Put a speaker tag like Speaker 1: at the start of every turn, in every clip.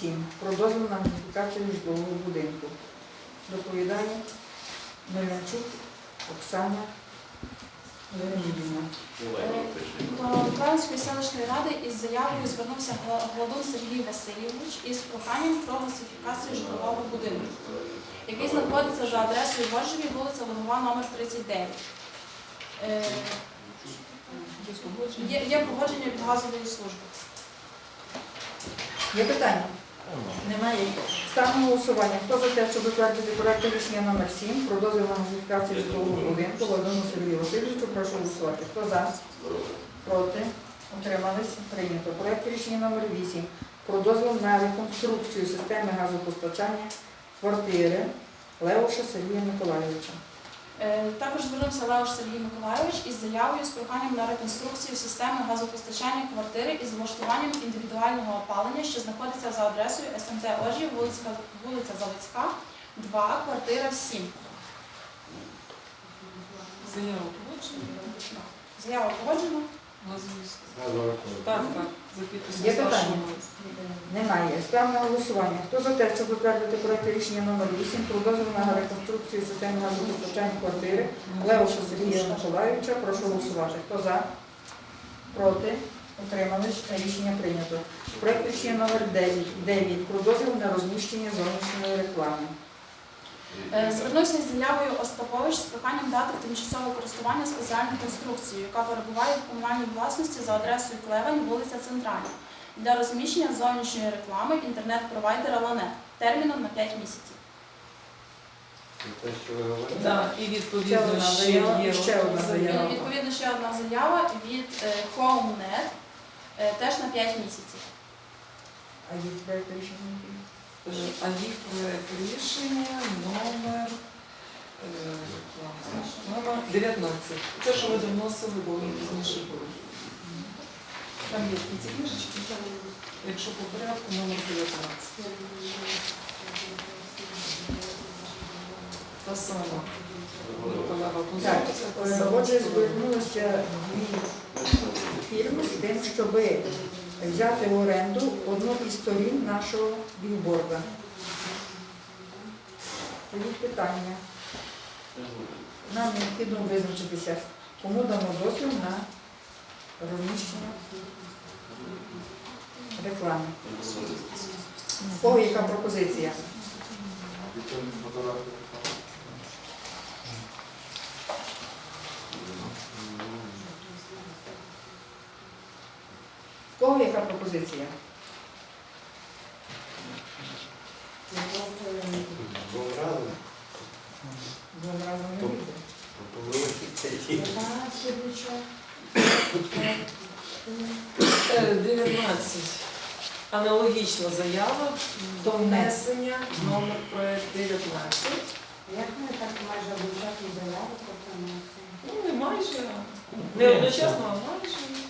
Speaker 1: 7 про дозвіл на модифікацію житлового будинку. Доповідає Мельничук Оксана Леонідівна.
Speaker 2: До Української селищної ради із заявою звернувся Гла- Гладун Сергій Васильович із проханням про класифікацію житлового будинку, який знаходиться за адресою Боржеві, вулиця Лугова, номер 39. Е, Є, є погодження від газової служби.
Speaker 1: Є питання? Немає. Ставимо голосування. Хто за те, щоб затвердити проект рішення номер 7 про дозвіл на модифікацію житлового будинку Володимиру Сергію Васильовичу, прошу голосувати. Хто за? Проти? Утримались? Прийнято. Проект рішення номер 8 про дозвіл на реконструкцію системи газопостачання квартири Леоша Сергія Миколайовича.
Speaker 2: Е, Також звернувся Леош Сергій Миколайович із заявою з проханням на реконструкцію системи газопостачання квартири із влаштуванням індивідуального опалення, що знаходиться за адресою СМТ Ожі, вулиця, вулиця Заводська, 2, квартира 7.
Speaker 3: Заяву погоджено?
Speaker 2: Заява погоджена.
Speaker 3: Так, так, за підписом
Speaker 1: Є
Speaker 3: старшого
Speaker 1: питання? Немає. Ставимо на голосування. Хто за те, щоб затвердити проект рішення номер 8 про дозвіл на реконструкцію системи газопостачання квартири Леоша Сергія Миколайовича, прошу голосувати. Хто за? Проти? Утримались? Рішення прийнято. Проект рішення номер 9, 9 про дозвіл на розміщення зовнішньої реклами.
Speaker 2: Е, Звернувся з заявою Остапович з проханням дати в тимчасове користування спеціальну конструкцію, яка перебуває в комунальній власності за адресою Клевень, вулиця Центральна, для розміщення зовнішньої реклами інтернет-провайдера Ланет терміном на 5 місяців.
Speaker 4: Те, що ви говорите?
Speaker 3: Так, і відповідно ще є
Speaker 1: ще одна заява.
Speaker 2: Відповідно, ще одна заява від е, HomeNet, е, теж на 5 місяців.
Speaker 1: А є проект рішення?
Speaker 3: Е, А їх проект рішення номер е, номер 19. Це, що ви доносили, бо вони пізніше були. Там є кінці книжечки, якщо по порядку, номер 19. Та сама.
Speaker 1: Е, отже, звернулися дві фірми з тим, щоб взяти в оренду одну із сторін нашого білборда. Тоді питання. Нам необхідно визначитися, кому дамо дозвіл на розміщення реклами. В кого яка пропозиція? В кого яка пропозиція?
Speaker 4: Двом разом.
Speaker 1: Не вийде.
Speaker 3: Е, 19. Аналогічна заява до внесення номер проект 19.
Speaker 5: Як ми так майже обучати заяву про
Speaker 3: Ну, не майже, а не одночасно, а майже.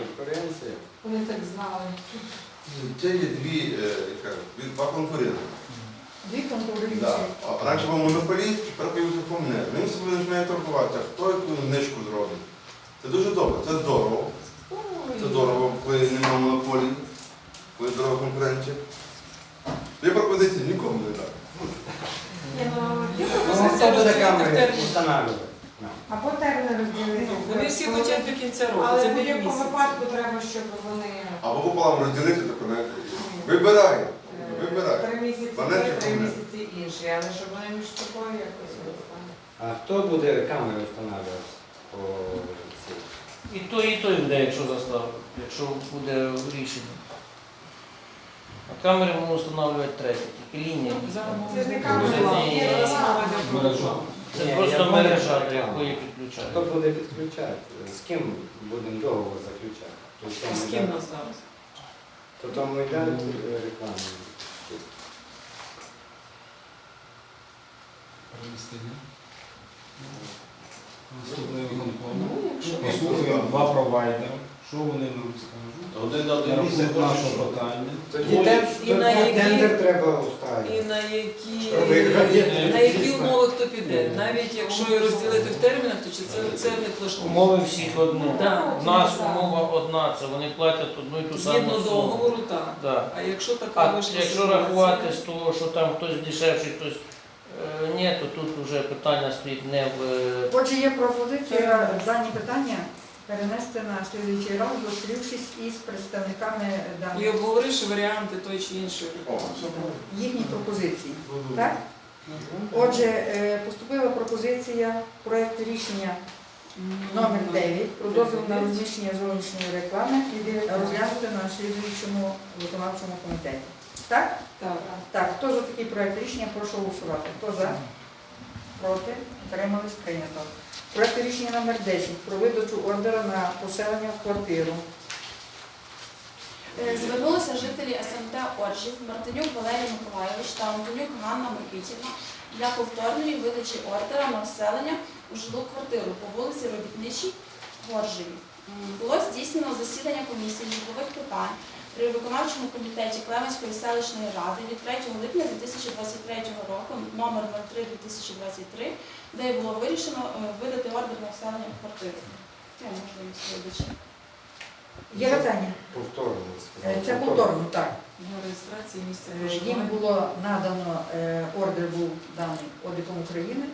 Speaker 4: Конкуренція.
Speaker 5: Вони так знали.
Speaker 6: Це є дві, е, яка, дві- два конкуренти.
Speaker 1: Дві конкуруючі.
Speaker 6: Да. А Раніше був монополіст, тепер появився комунер. Він собі починає торгувати, а хто яку знижку зробить. Це дуже добре, це здорово. Це здорово, коли немає монополії, коли здорова конкуренція. Є пропозиції нікому не.
Speaker 5: Ні, ну, є пропозиція
Speaker 4: буде
Speaker 3: в
Speaker 4: камери
Speaker 3: термін.
Speaker 4: встановлювати?
Speaker 5: Або терміни розділити.
Speaker 3: Ну, Вони всі хочуть до кінця року,
Speaker 5: Але
Speaker 3: це
Speaker 5: в будь-якому випадку треба, щоб вони
Speaker 6: Або пополам розділити, так вона вибирай.
Speaker 5: е,
Speaker 6: Вибирай.
Speaker 5: три місяці
Speaker 6: Мене
Speaker 5: є, три місяці інші, але щоб вони між собою якось розставили.
Speaker 4: А хто буде камери встановлювати по цій?
Speaker 7: І той, і той буде, якщо застав, якщо буде рішення. А камери можна встановлювати третє, тільки лінія.
Speaker 3: Ну,
Speaker 5: Це ж не камера,
Speaker 7: це
Speaker 5: є.
Speaker 7: Мережа. Це
Speaker 4: Ні,
Speaker 7: просто
Speaker 4: я понял,
Speaker 7: мережа, до
Speaker 4: реклама.
Speaker 7: якої
Speaker 4: Хто буде підключати? З ким будемо договор заключати? То в
Speaker 3: А з ким
Speaker 4: йде-
Speaker 3: нас зараз?
Speaker 4: То тому йде е, реклама.
Speaker 8: Наступний виконком.
Speaker 3: Ну, якщо
Speaker 8: Послухаємо два провайдери, Що вони нам скажуть?
Speaker 9: Один
Speaker 8: На
Speaker 9: місце
Speaker 8: рахунок нашого питання.
Speaker 3: І, те- і на які,
Speaker 4: Тендер треба
Speaker 3: і на які, на які умови хто піде. Навіть якщо і розділити в термінах, то чи це, це не влаштовує.
Speaker 7: Умови всіх одні.
Speaker 3: Да.
Speaker 7: У нас умова одна, це вони платять одну і ту саму
Speaker 3: Згідно
Speaker 7: суму.
Speaker 3: договору, так.
Speaker 7: Да.
Speaker 3: А якщо така
Speaker 7: А
Speaker 3: вийшла
Speaker 7: якщо
Speaker 3: ситуація-
Speaker 7: рахувати з того, що там хтось дешевший, хтось е, ні, то тут вже питання стоїть не в е,
Speaker 1: Отже, є пропозиція дані питання перенести на слідуючий раз, зустрівшись із представниками
Speaker 3: І
Speaker 1: даних
Speaker 3: обговоривши варіанти той чи іншої.
Speaker 1: Їхні пропозиції. Так? Отже, е, поступила пропозиція проєкту рішення номер 9 про дозвіл на розміщення зовнішньої реклами розглянути на слідуючому виконавчому комітеті. Так?
Speaker 3: Так.
Speaker 1: Так, хто за такий проєкт рішення, прошу голосувати. Хто за? Проти? Утримались? Прийнято. Проєкт рішення номер 10 про видачу ордера на поселення в квартиру.
Speaker 2: Е, Звернулися жителі СМТ Оржів Мартинюк Валерій Миколайович та Антонюк Ганна Микитівна для повторної видачі ордера на вселення у жилу квартиру по вулиці Робітничій в Оржеві. Було здійснено засідання комісії житлових питань при виконавчому комітеті Клеменської селищної ради від 3 липня 2023 року номер 03 2023 де було вирішено е, видати ордер на вселення в квартиру. Це можливість видачі.
Speaker 1: Є питання?
Speaker 4: Повторно.
Speaker 1: Е, Це повторно, так.
Speaker 3: Для реєстрації місця
Speaker 1: Е, Їм було надано, ордер був даний Одиком України,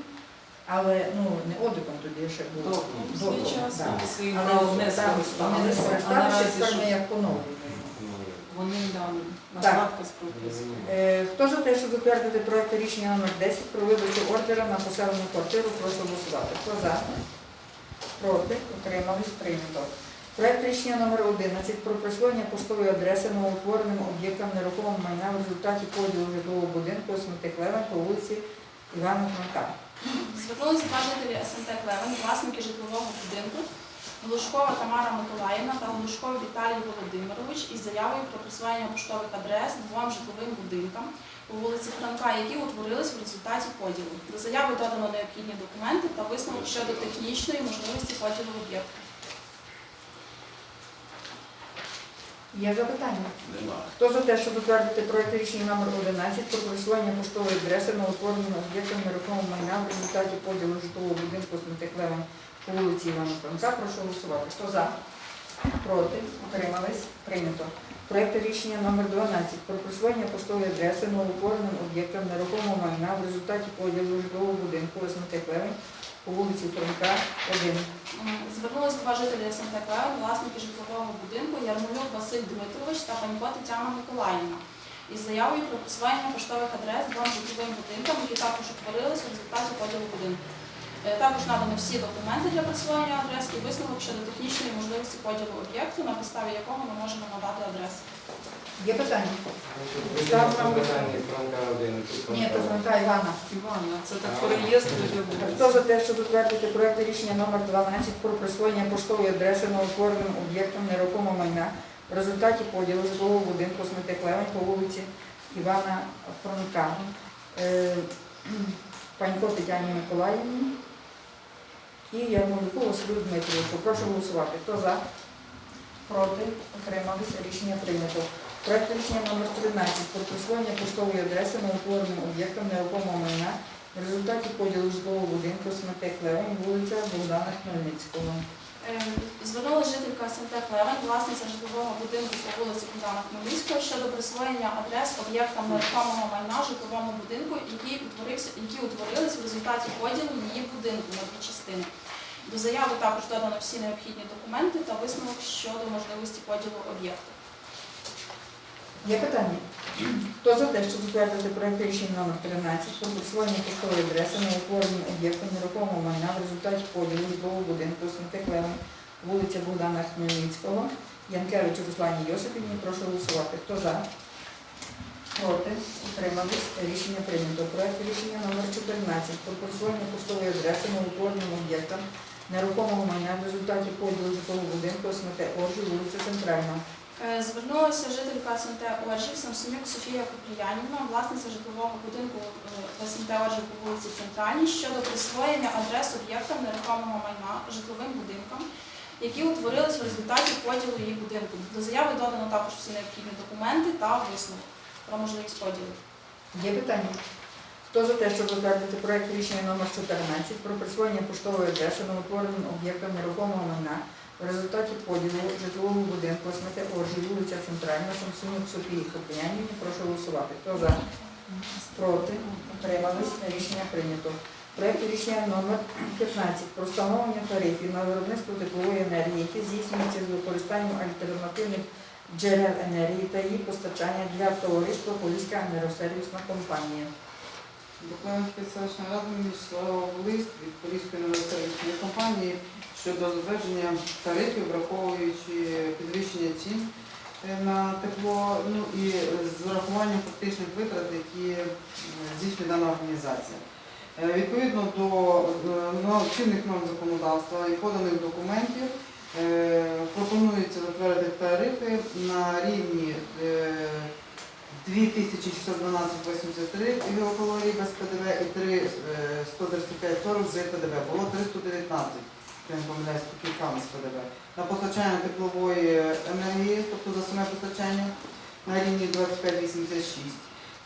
Speaker 1: але ну не Одиком тоді ще був.
Speaker 3: Добре.
Speaker 1: До
Speaker 3: Свій час
Speaker 1: Але
Speaker 3: правом не
Speaker 1: ми
Speaker 3: що?
Speaker 1: як поновлюємо.
Speaker 3: Вони там на
Speaker 1: Так.
Speaker 3: з пропискою.
Speaker 1: Е, Хто за те, щоб затвердити проект рішення номер 10 про видачу ордера на поселену квартиру, прошу голосувати. Хто за? Проти? Утримались? Прийнято. Проект рішення номер 11 про присвоєння поштової адреси новоутвореним об'єктам нерухомого майна в результаті поділу житлового будинку Смити Клевен по вулиці Івана Франка.
Speaker 2: Звернулися два жителі СМТ Клевен, власники житлового будинку Глушкова Тамара Миколаївна та Глушков Віталій Володимирович із заявою про присвоєння поштових адрес двом житловим будинкам по вулиці Франка, які утворились в результаті поділу. До заяви додано необхідні документи та висновок щодо технічної можливості поділу об'єкту.
Speaker 1: Є запитання?
Speaker 9: Нема.
Speaker 1: Хто за те, щоб затвердити проект рішення номер 11 про присвоєння поштової адреси на утвореному об'єктом нерухомого майна в результаті поділу житлового будинку з Смітиклевим по вулиці Івана Франка, прошу голосувати. Хто за? Проти? Утримались? Прийнято. Проект рішення номер 12 про присвоєння поштової адреси новоутвореним об'єктам нерухомого майна в результаті поділу житлового будинку Смітиклевим по вулиці Франка, 1.
Speaker 2: М, Звернулися два жителі СМТ Клевен, власники житлового будинку Ярмолюк Василь Дмитрович та Панько Тетяна Миколаївна із заявою про присвоєння поштових адрес двом житловим будинкам, які також утворились в результаті поділу будинку. Е, Також надані всі документи для присвоєння адрес і висновок щодо технічної можливості поділу об'єкту, на підставі якого ми можемо надати адреси.
Speaker 1: Є питання?
Speaker 4: Ставимо на Франка.
Speaker 1: Ні, то Франка Івана.
Speaker 3: Івана, це так по реєстру
Speaker 1: Хто за те, щоб затвердити проект рішення номер 12 про присвоєння поштової адреси новотвореним об'єктом нерухомого майна в результаті поділу житлового будинку Смити Клевень по вулиці Івана Франка. Е, Панько Тетяні Миколаївні і Ярмолюку Василю Дмитровичу. Прошу голосувати. Хто за? Проти? Отрималися. Рішення прийнято. Проект рішення номер 13 про присвоєння поштової адреси новотвореним об'єктам нерухомого майна в результаті поділу житлового будинку Смете Клеон вулиця Богдана Хмельницького.
Speaker 2: Е, Звернулася жителька СМТ Клевень, власниця житлового будинку по вулиці Богдана Хмельницького щодо присвоєння адрес об'єктам нерухомого майна житловому будинку, які які утворились в результаті поділу її будинку на дві частини. До заяви також додано всі необхідні документи та висновок щодо можливості поділу об'єкту.
Speaker 1: Є питання? Хто за те, щоб затвердити проект рішення номер 13 про присвоєння поштової адреси на утворенні об'єктом нерухомого майна в результаті поділу житлового будинку Смете Клевень, вулиця Богдана Хмельницького, Янкевичу Руслані Йосипівні, прошу голосувати. Хто за? Проти? Утримались? Рішення прийнято. Проект рішення номер 14 про присвоєння поштової адреси на утвореним об'єктом нерухомого майна в результаті поділу житлового будинку Смете Оржі, вулиця Центральна.
Speaker 2: Е, Звернулася жителька СМТ Оржів Самсонюк Софія Купріянівна, власниця житлового будинку е, СМТ Оржів по вулиці Центральній щодо присвоєння адрес об'єктам нерухомого майна житловим будинкам, які утворились в результаті поділу її будинку. До заяви додано також всі необхідні документи та висновок про можливість поділу.
Speaker 1: Є питання? Хто за те, щоб затвердити проект рішення номер 14 про присвоєння поштової адреси новотвореним об'єктам нерухомого майна в результаті поділу житлового будинку смете Оржі, вулиця Центральна, Самсунок Софії Копиянівні, прошу голосувати. Хто за? Проти? Утримались? Рішення прийнято. Проект рішення номер 15 про встановлення тарифів на виробництво теплової енергії, які здійснюються з використанням альтернативних джерел енергії та її постачання для товариства Поліська енергосервісна компанія.
Speaker 5: Документської селищної ради надійшла лист від Поліської новосервісної компанії щодо затвердження тарифів, враховуючи підвищення цін е, на тепло, ну і з урахуванням фактичних витрат, які е, здійснює дана організація. Е, Відповідно до ну, чинних норм законодавства і поданих документів пропонується затвердити тарифи на рівні 2612,83 кілокалорій без ПДВ і 3,135,40 з ПДВ. Було 319, я не помиляюсь, з ПДВ. На постачання теплової енергії, тобто за саме постачання, на рівні 25,86.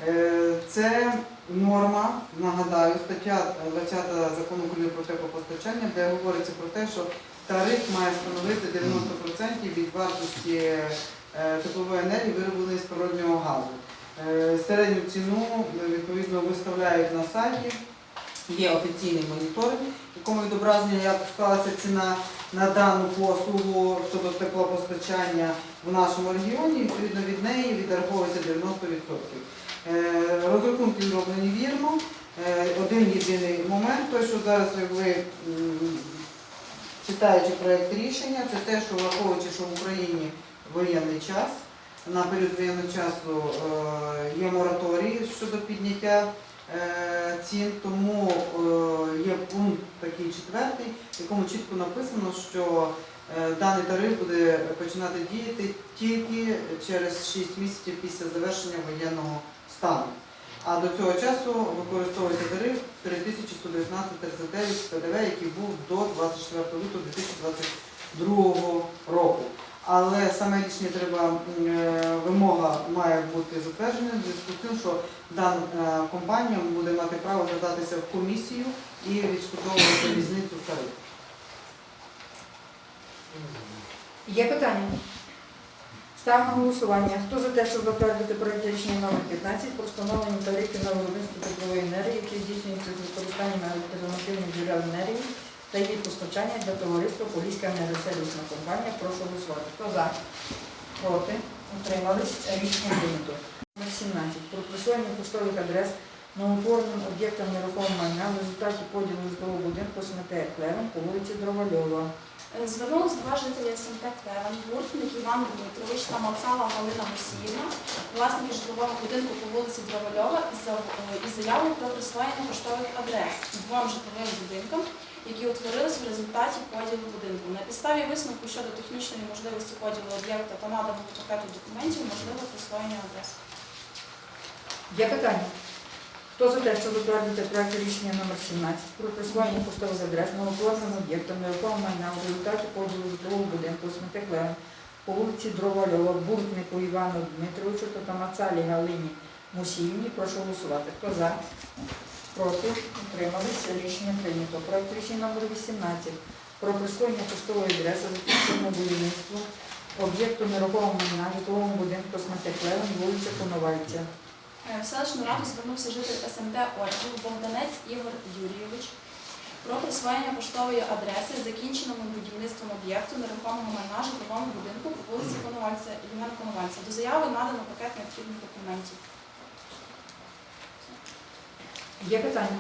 Speaker 5: Е, Це норма, нагадаю, стаття 20 закону України про теплопостачання, де говориться про те, що тариф має становити 90% від вартості е, теплової енергії, виробленої з природнього газу. Е, Середню ціну е, відповідно виставляють на сайті. Є офіційний моніторинг, в якому відображення, як склалася ціна на дану послугу щодо теплопостачання в нашому регіоні. Відповідно від неї відраховується 90%. Е, Розрахунки зроблені вірно. Один єдиний момент, той, що зараз ви читаючи проєкт рішення, це те, що враховуючи, що в Україні воєнний час, на період воєнного часу е, є мораторій щодо підняття е, цін, тому е, є пункт такий четвертий, в якому чітко написано, що даний тариф буде починати діяти тільки через 6 місяців після завершення воєнного стану. А до цього часу використовується тариф 3119,39 з ПДВ, який був до 24 лютого 2022 року. Але саме рішення треба е, вимога має бути затверджена в зв'язку з тим, що дана е, компанія буде мати право звертатися в комісію і відшкодовувати різницю в тарифі.
Speaker 1: Є питання? Ставимо на голосування. Хто за те, щоб затвердити проект рішення номер 15 про встановлення тарифів на виробництво теплової енергії, які здійснюються з використанням альтернативних джерел енергії та її постачання для товариства Поліська енергосервісна компанія. Прошу голосувати. Хто за? Проти? Утримались? Рішення прийнято. Номер 17. Про присвоєння поштових адрес новоутвореним об'єктам нерухомого майна в результаті поділу житлового будинку смете Клевен по вулиці Дровольова.
Speaker 2: Е, Звернулись два жителі СМТ Клевен, Буртник Іван Дмитрович та Мацала Галина Мусіївна, власники житлового будинку по вулиці за- е, із заявою про присвоєння поштових адрес двом житловим будинкам, які утворились в результаті поділу будинку. На підставі висновку щодо технічної можливості поділу об'єкта та наданого пакету документів можливе присвоєння адрес.
Speaker 1: Є питання? Хто за те, щоб затвердити проект рішення номер 17 про присвоєння поштових адрес новоутвореним об'єктам нерухомого майна в результаті поділу житлового будинку Сметеклен по вулиці Дровольова, Буртнику Івану Дмитровичу та Тамацалі Галині Мусіївні. Прошу голосувати. Хто за? Проти? Утрималися. Рішення прийнято. Проект рішення номер 18 про присвоєння поштової адреси закінченому будівництву об'єкту нерухомого майна житловому будинку Сметеклен, вулиця Коновальця.
Speaker 2: Е, В селищну раду звернувся житель СМТ Орджів Богданець Ігор Юрійович про присвоєння поштової адреси закінченому будівництвом об'єкту нерухомого майна житловому будинку по вулиці Коновальця Івана Коновальця. До заяви надано пакет необхідних документів.
Speaker 1: Є питання?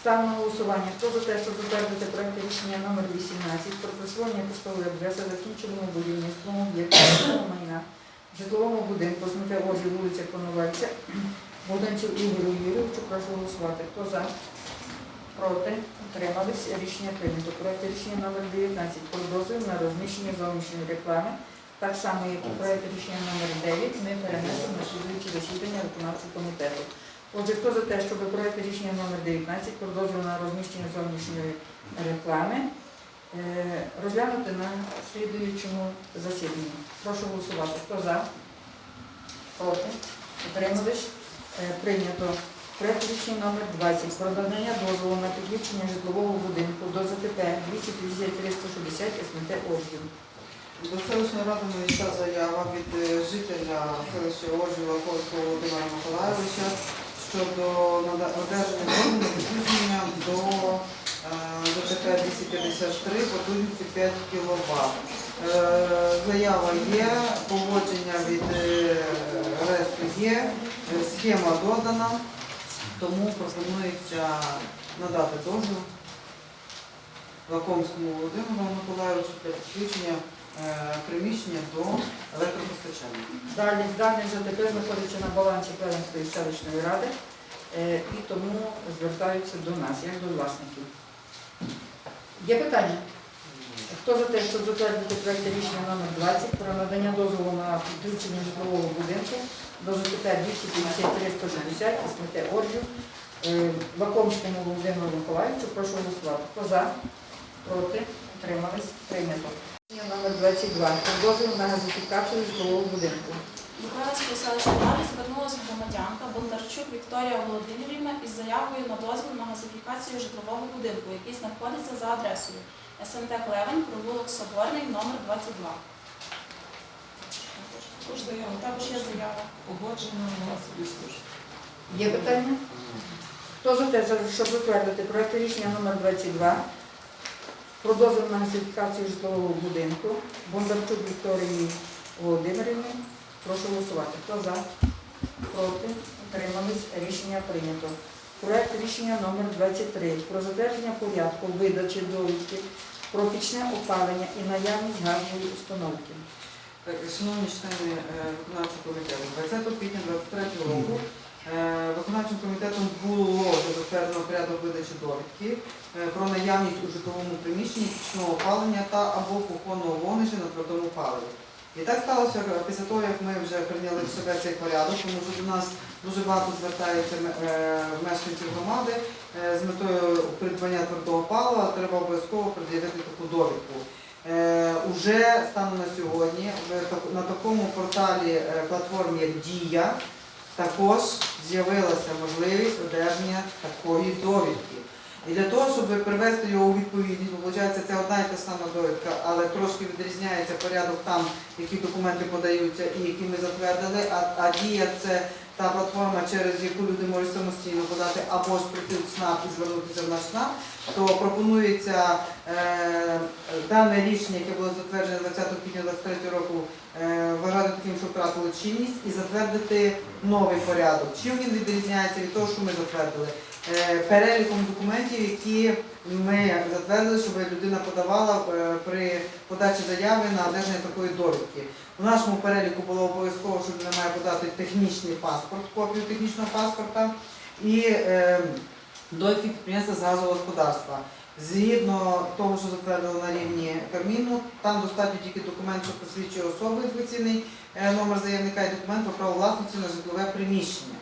Speaker 1: Ставимо на голосування. Хто за те, щоб затвердити проект рішення номер 18 про присвоєння поштової адреси закінченому будівництвом об'єкту житлового майна в житловому будинку з мети Оржі, вулиця Коновальця, Богданцю Ігорю Юрійовичу, прошу голосувати. Хто за? Проти? Утримались? Рішення прийнято. Проект рішення номер 19 про дозвіл на розміщення зовнішньої реклами. Так само, як і проект рішення номер 9, ми перенесли на слідуюче засідання виконавчого комітету. Отже, хто за те, щоб проект рішення номер 19 про дозвіл на розміщення зовнішньої реклами е, розглянути на слідуючому засіданні. Прошу голосувати. Хто за? Проти? Утримались? Е, Прийнято. Проект рішення номер 20 про надання дозволу на підключення житлового будинку до ЗТП 250-360 СМТ Ожгів.
Speaker 5: До селищної ради надійшла заява від е, жителя селища Ожгіва Польського Володимира Миколайовича щодо одержання на підключення до ЗТП 253 потужністю 5 кВт. Заява є, погодження від е, РЕСу є, е, схема додана, тому пропонується надати дозвіл Лакомському Володимиру Миколайовичу для підключення приміщення до електропостачання.
Speaker 1: Далі даний ЗТП знаходиться на балансі Клевенської селищної ради е, і тому звертаються до нас, як до власників. Є питання? Хто за те, щоб затвердити проект рішення номер 20 про надання дозволу на підключення житлового будинку до ЗТП 253-160 СМТ Оржів е, Вакомському Володимиру Миколаївичу, прошу голосувати. Хто за? Проти? Утримались? Прийнято. Номер 22 про дозвіл на газифікацію житлового будинку.
Speaker 2: До Клевенської селищної ради звернулася громадянка Бондарчук Вікторія Володимирівна із заявою на дозвіл на газифікацію житлового будинку, який знаходиться за адресою СМТ Клевень, провулок Соборний, номер 22.
Speaker 3: Також заява.
Speaker 2: Також є заява.
Speaker 3: Погоджена на особисто.
Speaker 1: Є питання? Хто за те, щоб затвердити проект рішення номер 22 про на газифікацію житлового будинку Бондарчук Вікторії Володимирівни? Прошу голосувати. Хто за? Проти? Утримались? Рішення прийнято. Проект рішення номер 23 про затвердження порядку видачі довідки про пічне опалення і наявність газової установки.
Speaker 5: Шановні члени е, виконавчого комітету, 20 квітня 2023 року виконавчим комітетом було затверджено порядок видачі довідки е, про наявність у житловому приміщенні пічного опалення та або кухонного вогнища на твердому паливі. І так сталося е, після того, як ми вже прийняли в себе цей порядок, тому що до нас дуже багато е, мешканців громади е, з метою придбання твердого палива, треба обов'язково пред'явити таку довідку. Е, Уже станом на сьогодні на такому порталі е, платформі як Дія також з'явилася можливість одержання такої довідки. І для того, щоб привести його у відповідність, виходить, це одна та сама довідка, але трошки відрізняється порядок там, які документи подаються і які ми затвердили, а, а дія це та платформа, через яку люди можуть самостійно подати або ж прийти в СНАП і звернутися в наш СНАП, то пропонується е, дане рішення, яке було затверджене 20 квітня 2023 року, е, вважати таким, що втратило чинність, і затвердити новий порядок. Чим він відрізняється від того, що ми затвердили? Е, переліком документів, які ми затвердили, щоб людина подавала е, при подачі заяви на одержання такої довідки. У нашому переліку було обов'язково, що людина має подати технічний паспорт, копію технічного паспорта і е, довідки підприємства з газового господарства. Згідно того, що затвердили на рівні Кабміну, там достатньо тільки документ, що посвідчує особу інфекційний е, номер заявника і документ про право власності на житлове приміщення.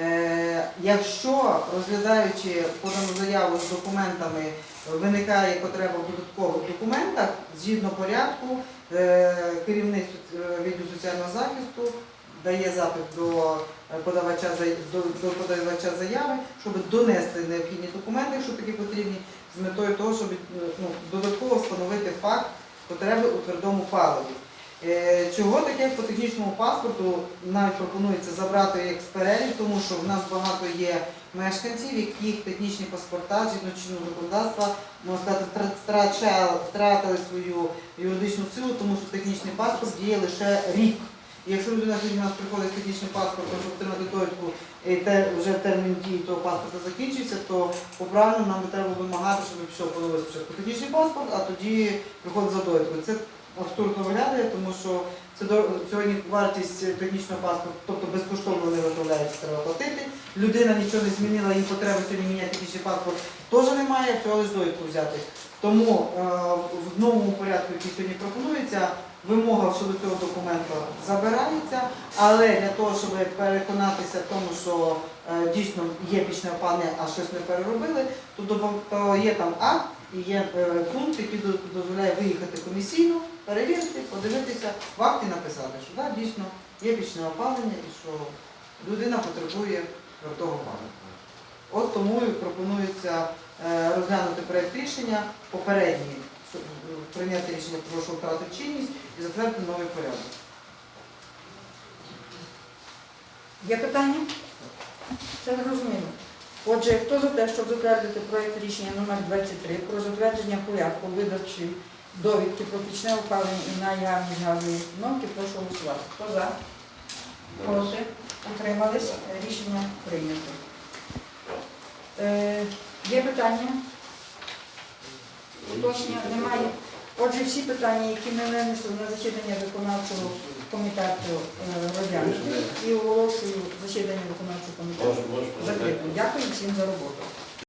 Speaker 5: Е, Якщо розглядаючи подану заяву з документами, виникає потреба в додаткових документах, згідно порядку, е, керівник е, відділу соціального захисту дає запит до подавача до, подавача заяви, щоб донести необхідні документи, якщо такі потрібні, з метою того, щоб ну, додатково встановити факт потреби у твердому паливі. Е, Чого таке по технічному паспорту навіть пропонується забрати як з перелік, тому що в нас багато є мешканців, яких технічні паспорта згідно чинного законодавства можна сказати втратили свою юридичну силу, тому що технічний паспорт діє лише рік. І якщо людина сьогодні у нас приходить з технічним паспортом, щоб отримати довідку, і те, вже термін дії того паспорта закінчився, то по правилам нам треба вимагати, щоб пішов подивитися спочатку технічний паспорт, а тоді приходить за довідкою. Це абсурдно виглядає, тому що це сьогодні вартість технічного паспорту, тобто безкоштовно вони виготовляються, треба платити. Людина нічого не змінила, їй потреби сьогодні міняти технічний паспорт теж немає, всього лише довідку взяти. Тому е, в новому порядку, який сьогодні пропонується, вимога щодо цього документу забирається, але для того, щоб переконатися в тому, що е, дійсно є пічне опалення, а щось не переробили, то, то є там акт, І є е, пункт, який дозволяє виїхати комісійно, перевірити, подивитися, в акті написати, що да, дійсно є пічне опалення і що людина потребує твердого палива. От тому і пропонується е, розглянути проєкт рішення попередній, щоб, е, прийняти рішення про що втратив чинність і затвердити новий порядок.
Speaker 1: Є питання? Це зрозуміло. Отже, хто за те, щоб затвердити проєкт рішення номер 23 про затвердження порядку видачі довідки про пічне опалення і наявність газової установки, прошу голосувати. Хто за? Проти? Утримались? Рішення прийнято. Е, є питання? Уточнення немає. Отже, всі питання, які ми винесли на засідання виконавчого комітету е, розглянуті і оголошую засідання виконавчого комітету закритим. Дякую всім за роботу.